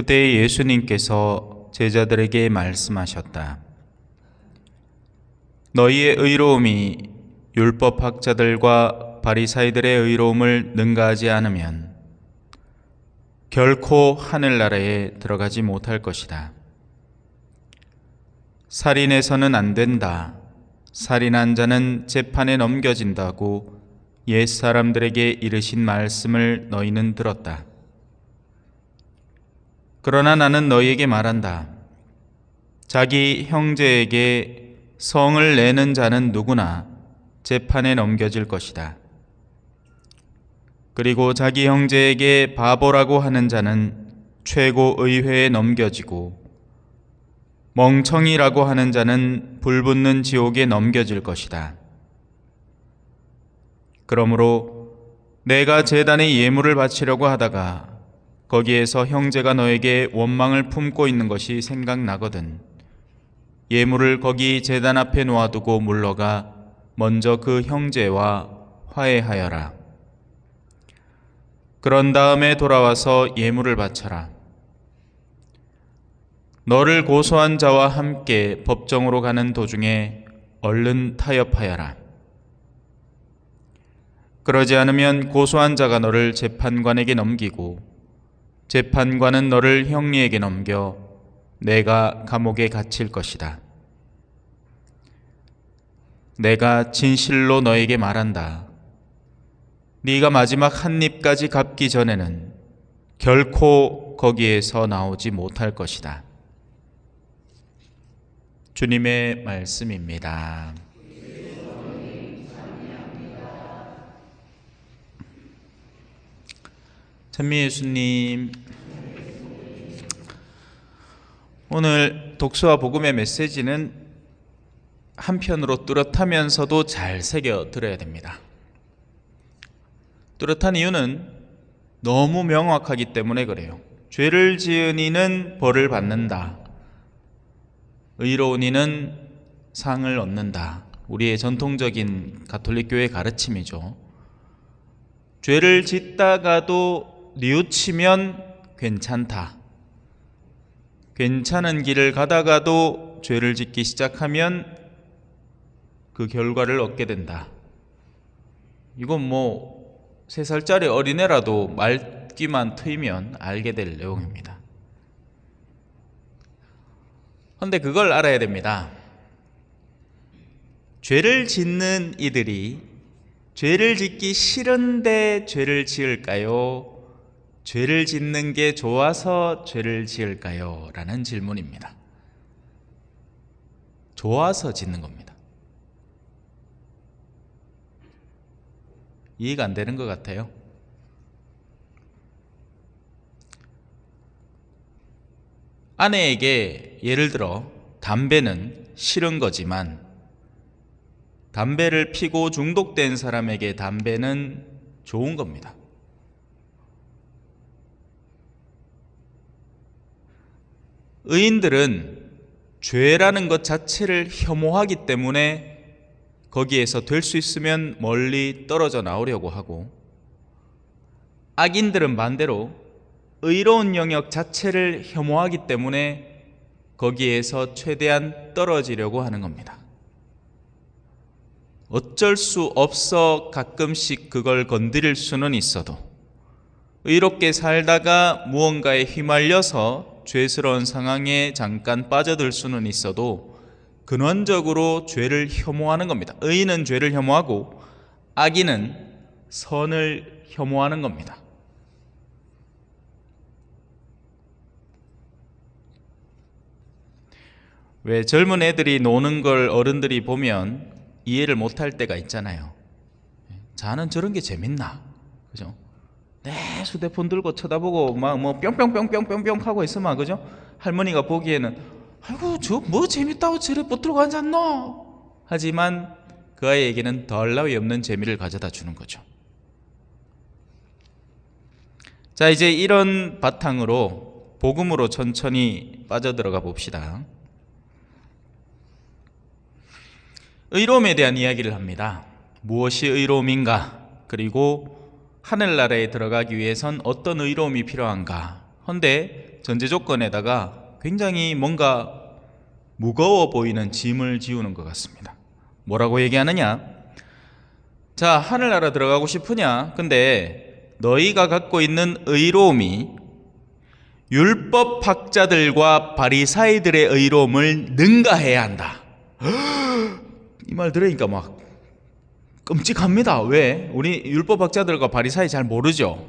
그때 예수님께서 제자들에게 말씀하셨다. 너희의 의로움이 율법학자들과 바리사이들의 의로움을 능가하지 않으면 결코 하늘나라에 들어가지 못할 것이다. 살인해서는 안 된다. 살인한 자는 재판에 넘겨진다고 옛 사람들에게 이르신 말씀을 너희는 들었다. 그러나 나는 너희에게 말한다. 자기 형제에게 성을 내는 자는 누구나 재판에 넘겨질 것이다. 그리고 자기 형제에게 바보라고 하는 자는 최고 의회에 넘겨지고 멍청이라고 하는 자는 불붙는 지옥에 넘겨질 것이다. 그러므로 내가 재단에 예물을 바치려고 하다가 거기에서 형제가 너에게 원망을 품고 있는 것이 생각나거든. 예물을 거기 재단 앞에 놓아두고 물러가 먼저 그 형제와 화해하여라. 그런 다음에 돌아와서 예물을 바쳐라. 너를 고소한 자와 함께 법정으로 가는 도중에 얼른 타협하여라. 그러지 않으면 고소한 자가 너를 재판관에게 넘기고 재판관은 너를 형리에게 넘겨 내가 감옥에 갇힐 것이다. 내가 진실로 너에게 말한다. 네가 마지막 한 입까지 갚기 전에는 결코 거기에서 나오지 못할 것이다. 주님의 말씀입니다. 찬미 예수님 오늘 독서와 복음의 메시지는 한편으로 뚜렷하면서도 잘 새겨 들어야 됩니다. 뚜렷한 이유는 너무 명확하기 때문에 그래요. 죄를 지은 이는 벌을 받는다. 의로운 이는 상을 얻는다. 우리의 전통적인 가톨릭 교회 가르침이죠. 죄를 짓다가도 뉘우치면 괜찮다. 괜찮은 길을 가다가도 죄를 짓기 시작하면 그 결과를 얻게 된다. 이건 뭐세 살짜리 어린애라도 말귀만 트이면 알게 될 내용입니다. 그런데 그걸 알아야 됩니다. 죄를 짓는 이들이 죄를 짓기 싫은데 죄를 지을까요? 죄를 짓는 게 좋아서 죄를 지을까요? 라는 질문입니다. 좋아서 짓는 겁니다. 이해가 안 되는 것 같아요. 아내에게 예를 들어 담배는 싫은 거지만 담배를 피고 중독된 사람에게 담배는 좋은 겁니다. 의인들은 죄라는 것 자체를 혐오하기 때문에 거기에서 될 수 있으면 멀리 떨어져 나오려고 하고 악인들은 반대로 의로운 영역 자체를 혐오하기 때문에 거기에서 최대한 떨어지려고 하는 겁니다. 어쩔 수 없어 가끔씩 그걸 건드릴 수는 있어도 의롭게 살다가 무언가에 휘말려서 죄스러운 상황에 잠깐 빠져들 수는 있어도 근원적으로 죄를 혐오하는 겁니다. 의인은 죄를 혐오하고 악인은 선을 혐오하는 겁니다. 왜 젊은 애들이 노는 걸 어른들이 보면 이해를 못할 때가 있잖아요. 자는 저런 게 재밌나? 그죠? 내 휴대폰 들고 쳐다보고 막 뭐 뿅뿅뿅뿅뿅뿅 하고 있으면 그죠? 할머니가 보기에는 아이고 저 뭐 재밌다고 저래 붙들고 앉았노? 하지만 그 아이에게는 덜 나위 없는 재미를 가져다 주는 거죠. 자 이제 이런 바탕으로 복음으로 천천히 빠져들어가 봅시다. 의로움에 대한 이야기를 합니다. 무엇이 의로움인가? 그리고 하늘나라에 들어가기 위해선 어떤 의로움이 필요한가? 헌데 전제 조건에다가 굉장히 뭔가 무거워 보이는 짐을 지우는 것 같습니다. 뭐라고 얘기하느냐? 자, 하늘나라 들어가고 싶으냐? 근데 너희가 갖고 있는 의로움이 율법 학자들과 바리사이들의 의로움을 능가해야 한다. 이 말 들으니까 막 끔찍합니다. 왜? 우리 율법학자들과 바리사이 잘 모르죠.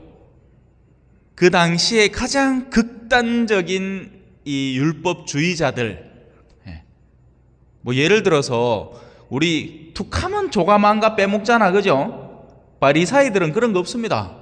그 당시에 가장 극단적인 이 율법주의자들, 예. 뭐 예를 들어서 우리 툭하면 조가만가 빼먹잖아, 그죠? 바리사이들은 그런 거 없습니다.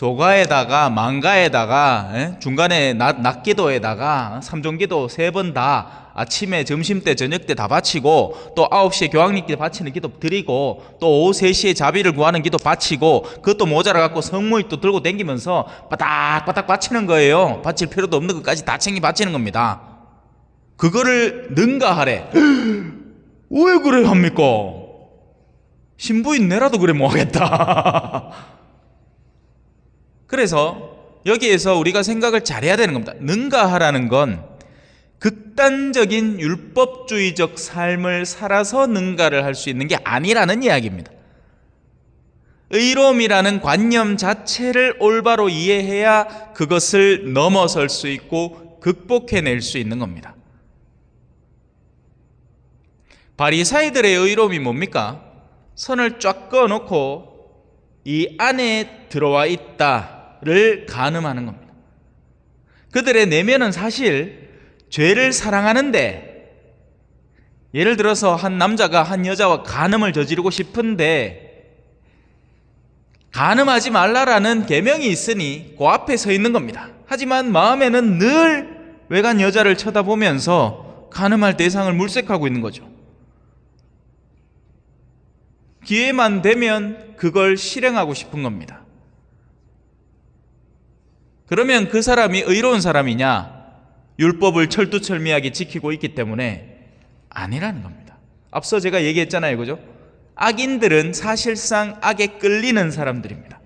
조가에다가 망가에다가 예? 중간에 낮, 낮기도에다가 삼종기도 세 번 다 아침에 점심때 저녁때 다 바치고 또 9시에 교황님께 바치는 기도 드리고 또 오후 3시에 자비를 구하는 기도 바치고 그것도 모자라 갖고 성모이 또 들고 댕기면서 바닥바닥 바치는 거예요. 바칠 필요도 없는 것까지 다 챙기 바치는 겁니다. 그거를 능가하래. 왜 그래 합니까? 신부인 내라도 그래 뭐 하겠다 그래서 여기에서 우리가 생각을 잘해야 되는 겁니다. 능가하라는 건 극단적인 율법주의적 삶을 살아서 능가를 할 수 있는 게 아니라는 이야기입니다. 의로움이라는 관념 자체를 올바로 이해해야 그것을 넘어설 수 있고 극복해낼 수 있는 겁니다. 바리사이들의 의로움이 뭡니까? 선을 쫙 그어놓고 이 안에 들어와 있다 를 가늠하는 겁니다. 그들의 내면은 사실 죄를 사랑하는데 예를 들어서 한 남자가 한 여자와 간음을 저지르고 싶은데 간음하지 말라라는 계명이 있으니 그 앞에 서 있는 겁니다. 하지만 마음에는 늘 외간 여자를 쳐다보면서 간음할 대상을 물색하고 있는 거죠. 기회만 되면 그걸 실행하고 싶은 겁니다. 그러면 그 사람이 의로운 사람이냐? 율법을 철두철미하게 지키고 있기 때문에 아니라는 겁니다. 앞서 제가 얘기했잖아요. 그죠? 악인들은 사실상 악에 끌리는 사람들입니다.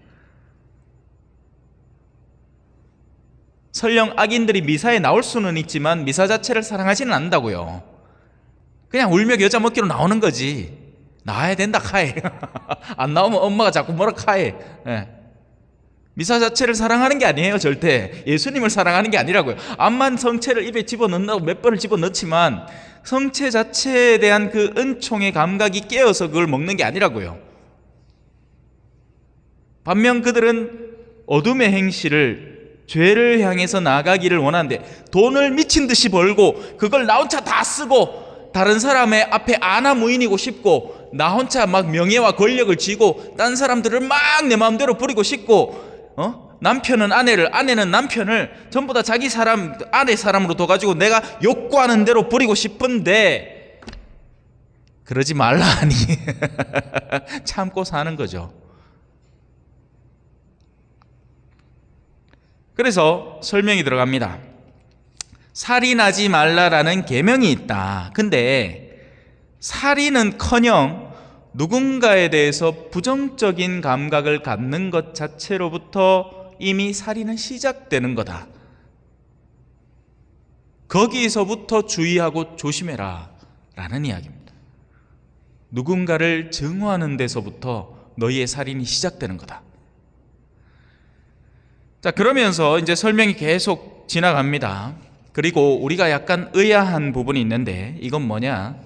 설령 악인들이 미사에 나올 수는 있지만 미사 자체를 사랑하지는 않는다고요. 그냥 울며 여자 먹기로 나오는 거지. 나와야 된다 카에 안 나오면 엄마가 자꾸 뭐라 카에 예. 미사 자체를 사랑하는 게 아니에요 절대. 예수님을 사랑하는 게 아니라고요. 암만 성체를 입에 집어넣는다고 몇 번을 집어넣지만 성체 자체에 대한 그 은총의 감각이 깨어서 그걸 먹는 게 아니라고요. 반면 그들은 어둠의 행실을 죄를 향해서 나가기를 원하는데 돈을 미친 듯이 벌고 그걸 나 혼자 다 쓰고 다른 사람의 앞에 아나무인이고 싶고 나 혼자 막 명예와 권력을 쥐고 딴 사람들을 막 내 마음대로 부리고 싶고 어? 남편은 아내를 아내는 남편을 전부 다 자기 사람 아내 사람으로 둬가지고 내가 욕구하는 대로 부리고 싶은데 그러지 말라 하니 참고 사는 거죠. 그래서 설명이 들어갑니다. 살인하지 말라라는 계명이 있다. 근데 살인은커녕 누군가에 대해서 부정적인 감각을 갖는 것 자체로부터 이미 살인은 시작되는 거다. 거기서부터 주의하고 조심해라. 라는 이야기입니다. 누군가를 증오하는 데서부터 너희의 살인이 시작되는 거다. 자, 그러면서 이제 설명이 계속 지나갑니다. 그리고 우리가 약간 의아한 부분이 있는데 이건 뭐냐?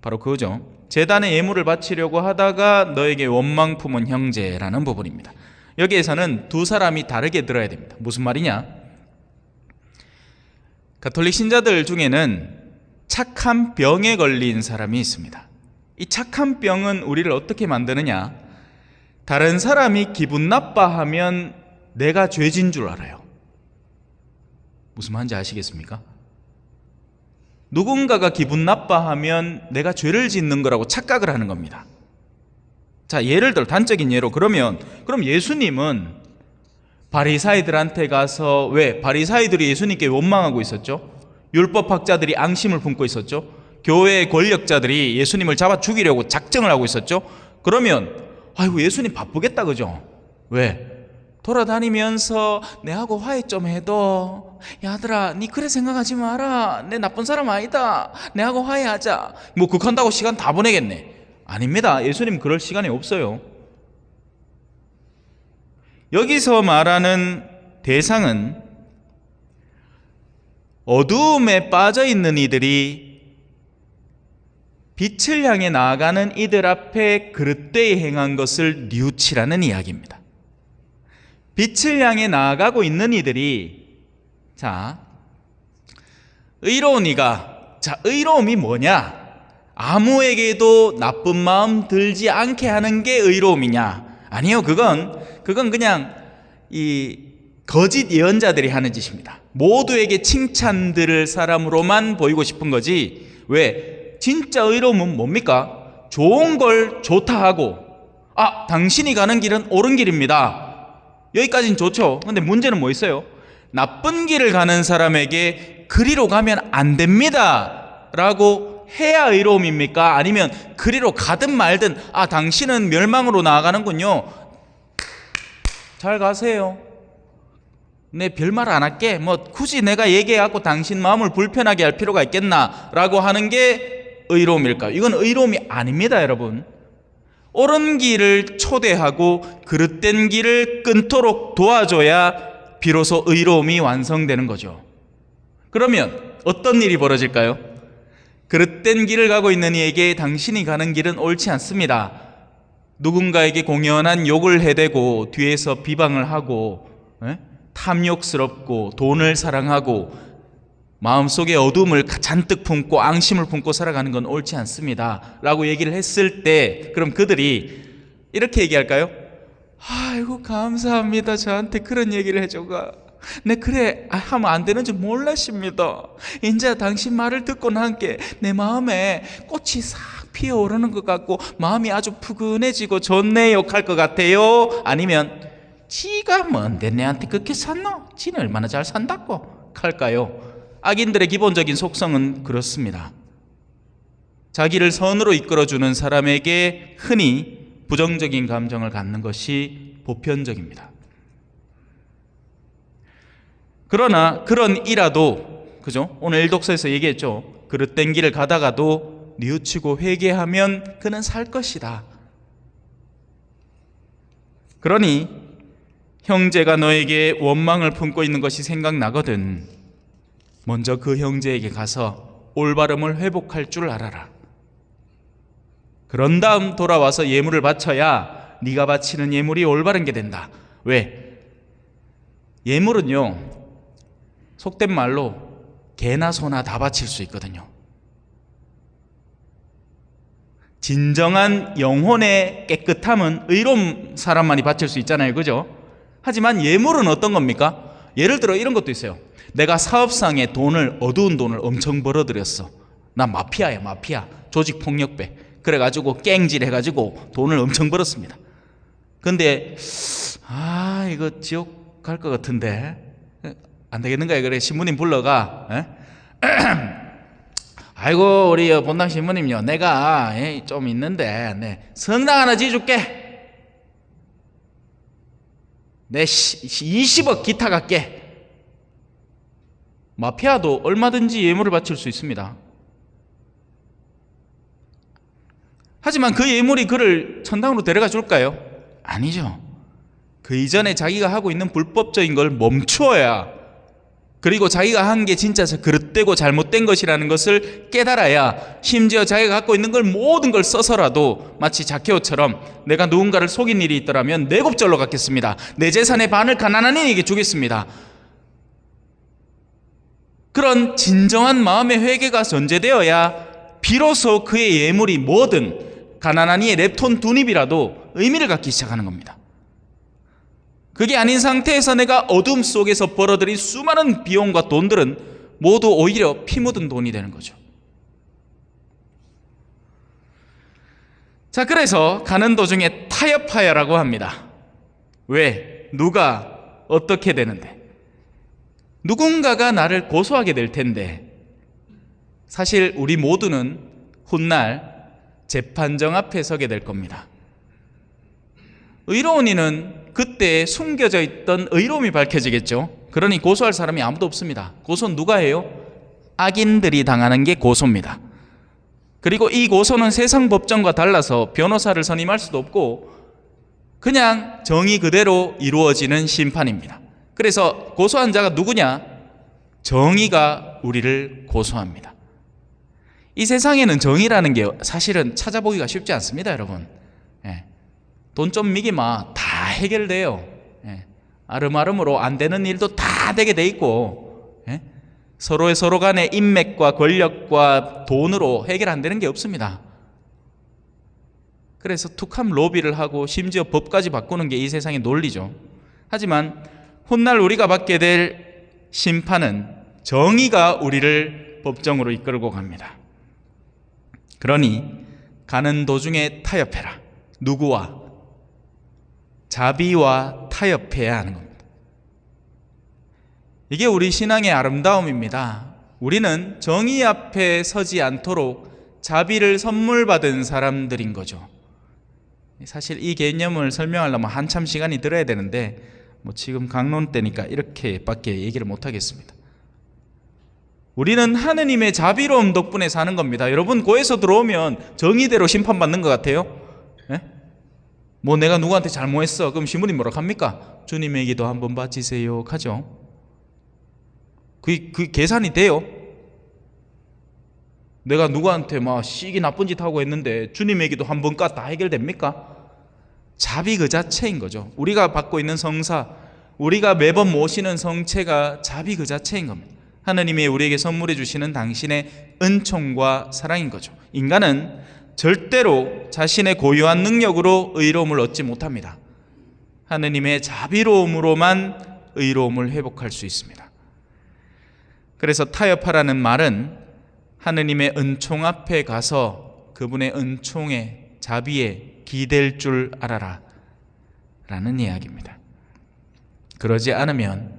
바로 그거죠. 재단에 예물을 바치려고 하다가 너에게 원망 품은 형제라는 부분입니다. 여기에서는 두 사람이 다르게 들어야 됩니다. 무슨 말이냐? 가톨릭 신자들 중에는 착한 병에 걸린 사람이 있습니다. 이 착한 병은 우리를 어떻게 만드느냐? 다른 사람이 기분 나빠하면 내가 죄진 줄 알아요. 무슨 말인지 아시겠습니까? 누군가가 기분 나빠하면 내가 죄를 짓는 거라고 착각을 하는 겁니다. 자, 예를 들어 단적인 예로 그러면 그럼 예수님은 바리사이들한테 가서 왜 바리사이들이 예수님께 원망하고 있었죠? 율법 학자들이 앙심을 품고 있었죠? 교회 권력자들이 예수님을 잡아 죽이려고 작정을 하고 있었죠? 그러면 아이고 예수님 바쁘겠다 그죠? 왜? 돌아다니면서 내하고 화해 좀 해도 야들아 니 그래 생각하지 마라. 내 나쁜 사람 아니다. 내하고 화해하자. 뭐 극한다고 시간 다 보내겠네. 아닙니다. 예수님 그럴 시간이 없어요. 여기서 말하는 대상은 어두움에 빠져 있는 이들이 빛을 향해 나아가는 이들 앞에 그릇되이 행한 것을 뉘우치라는 이야기입니다. 빛을 향해 나아가고 있는 이들이 자 의로운 이가 자 의로움이 뭐냐? 아무에게도 나쁜 마음 들지 않게 하는 게 의로움이냐? 아니요, 그건 그건 그냥 이 거짓 예언자들이 하는 짓입니다. 모두에게 칭찬 들을 사람으로만 보이고 싶은 거지. 왜? 진짜 의로움은 뭡니까? 좋은 걸 좋다 하고, 아, 당신이 가는 길은 옳은 길입니다. 여기까지는 좋죠. 근데 문제는 뭐 있어요? 나쁜 길을 가는 사람에게 그리로 가면 안 됩니다. 라고 해야 의로움입니까? 아니면 그리로 가든 말든, 아, 당신은 멸망으로 나아가는군요. 잘 가세요. 내 별말 안 할게. 뭐 굳이 내가 얘기해갖고 당신 마음을 불편하게 할 필요가 있겠나라고 하는 게 의로움일까요? 이건 의로움이 아닙니다, 여러분. 옳은 길을 초대하고 그릇된 길을 끊도록 도와줘야 비로소 의로움이 완성되는 거죠. 그러면 어떤 일이 벌어질까요? 그릇된 길을 가고 있는 이에게 당신이 가는 길은 옳지 않습니다. 누군가에게 공연한 욕을 해대고 뒤에서 비방을 하고 에? 탐욕스럽고 돈을 사랑하고 마음속에 어둠을 잔뜩 품고 앙심을 품고 살아가는 건 옳지 않습니다. 라고 얘기를 했을 때 그럼 그들이 이렇게 얘기할까요? 아이고 감사합니다. 저한테 그런 얘기를 해줘가. 내 그래 아, 하면 안 되는 줄 몰랐습니다. 이제 당신 말을 듣고 난 게 내 마음에 꽃이 싹 피어오르는 것 같고 마음이 아주 푸근해지고 좋네요 할 것 같아요. 아니면 지가 뭔데 내한테 그렇게 샀노? 지는 얼마나 잘 산다고 할까요? 악인들의 기본적인 속성은 그렇습니다. 자기를 선으로 이끌어주는 사람에게 흔히 부정적인 감정을 갖는 것이 보편적입니다. 그러나 그런 이라도 그죠? 오늘 일독서에서 얘기했죠. 그릇된 길을 가다가도 뉘우치고 회개하면 그는 살 것이다. 그러니 형제가 너에게 원망을 품고 있는 것이 생각나거든. 먼저 그 형제에게 가서 올바름을 회복할 줄 알아라. 그런 다음 돌아와서 예물을 바쳐야 네가 바치는 예물이 올바른 게 된다. 왜? 예물은요. 속된 말로 개나 소나 다 바칠 수 있거든요. 진정한 영혼의 깨끗함은 의로운 사람만이 바칠 수 있잖아요. 그죠? 하지만 예물은 어떤 겁니까? 예를 들어 이런 것도 있어요. 내가 사업상에 돈을 어두운 돈을 엄청 벌어들였어. 나 마피아야 마피아 조직 폭력배. 그래가지고 깽질 해가지고 돈을 엄청 벌었습니다. 근데 아 이거 지옥 갈 것 같은데 안 되겠는가 그래 신부님 불러가. 에? 아이고 우리 본당 신부님요 내가 좀 있는데 네, 성당 하나 지어줄게. 내 20억 기타 갈게. 마피아도 얼마든지 예물을 바칠 수 있습니다. 하지만 그 예물이 그를 천당으로 데려가 줄까요? 아니죠. 그 이전에 자기가 하고 있는 불법적인 걸 멈추어야 그리고 자기가 한 게 진짜 그릇되고 잘못된 것이라는 것을 깨달아야 심지어 자기가 갖고 있는 걸 모든 걸 써서라도 마치 자케오처럼 내가 누군가를 속인 일이 있더라면 내 곱절로 갚겠습니다. 내 재산의 반을 가난한 이에게 주겠습니다. 그런 진정한 마음의 회개가 전제되어야 비로소 그의 예물이 뭐든 이의 랩톤 두 입이라도 의미를 갖기 시작하는 겁니다. 그게 아닌 상태에서 내가 어둠 속에서 벌어들인 수많은 비용과 돈들은 모두 오히려 피 묻은 돈이 되는 거죠. 자, 그래서 가는 도중에 타협하여라고 합니다. 왜? 누가 어떻게 되는데? 누군가가 나를 고소하게 될 텐데, 사실 우리 모두는 훗날 재판정 앞에 서게 될 겁니다. 의로운 이는 그때 숨겨져 있던 의로움이 밝혀지겠죠. 그러니 고소할 사람이 아무도 없습니다. 고소는 누가 해요? 악인들이 당하는 게 고소입니다. 그리고 이 고소는 세상 법정과 달라서 변호사를 선임할 수도 없고 그냥 정의 그대로 이루어지는 심판입니다. 그래서 고소한 자가 누구냐? 정의가 우리를 고소합니다. 이 세상에는 정의라는 게 사실은 찾아보기가 쉽지 않습니다, 여러분. 예. 돈좀 미기마 다 해결돼요. 예. 아름아름으로 안 되는 일도 다 되게 돼 있고 예. 서로의 서로 간의 인맥과 권력과 돈으로 해결 안 되는 게 없습니다. 그래서 툭함 로비를 하고 심지어 법까지 바꾸는 게 이 세상의 논리죠. 하지만 훗날 우리가 받게 될 심판은 정의가 우리를 법정으로 이끌고 갑니다. 그러니 가는 도중에 타협해라. 누구와? 자비와 타협해야 하는 겁니다. 이게 우리 신앙의 아름다움입니다. 우리는 정의 앞에 서지 않도록 자비를 선물 받은 사람들인 거죠. 사실 이 개념을 설명하려면 한참 시간이 들어야 되는데 뭐 지금 강론 때니까 이렇게밖에 얘기를 못 하겠습니다. 우리는 하느님의 자비로움 덕분에 사는 겁니다. 여러분 고에서 들어오면 정의대로 심판받는 것 같아요? 예? 뭐 내가 누구한테 잘못했어. 그럼 신부님 뭐라 합니까? 주님에게도 한번 바치세요. 하죠. 그, 그 계산이 돼요. 내가 누구한테 막 시기 나쁜 짓 하고 했는데 주님에게도 한 번까 다 해결됩니까? 자비 그 자체인 거죠. 우리가 받고 있는 성사, 우리가 매번 모시는 성체가 자비 그 자체인 겁니다. 하나님이 우리에게 선물해 주시는 당신의 은총과 사랑인 거죠. 인간은 절대로 자신의 고유한 능력으로 의로움을 얻지 못합니다. 하느님의 자비로움으로만 의로움을 회복할 수 있습니다. 그래서 타협하라는 말은 하느님의 은총 앞에 가서 그분의 은총에 자비에 기댈 줄 알아라 라는 이야기입니다. 그러지 않으면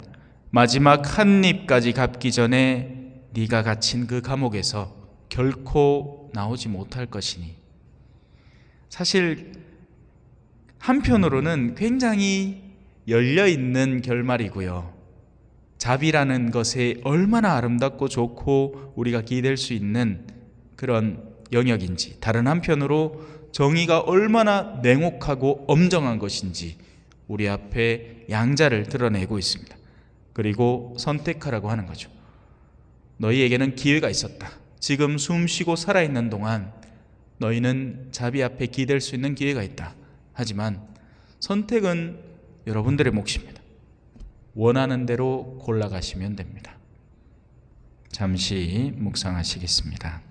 마지막 한 입까지 갚기 전에 네가 갇힌 그 감옥에서 결코 나오지 못할 것이니 사실 한편으로는 굉장히 열려 있는 결말이고요. 자비라는 것에 얼마나 아름답고 좋고 우리가 기댈 수 있는 그런 영역인지 다른 한편으로 정의가 얼마나 냉혹하고 엄정한 것인지 우리 앞에 양자를 드러내고 있습니다. 그리고 선택하라고 하는 거죠. 너희에게는 기회가 있었다. 지금 숨 쉬고 살아있는 동안 너희는 자비 앞에 기댈 수 있는 기회가 있다. 하지만 선택은 여러분들의 몫입니다. 원하는 대로 골라가시면 됩니다. 잠시 묵상하시겠습니다.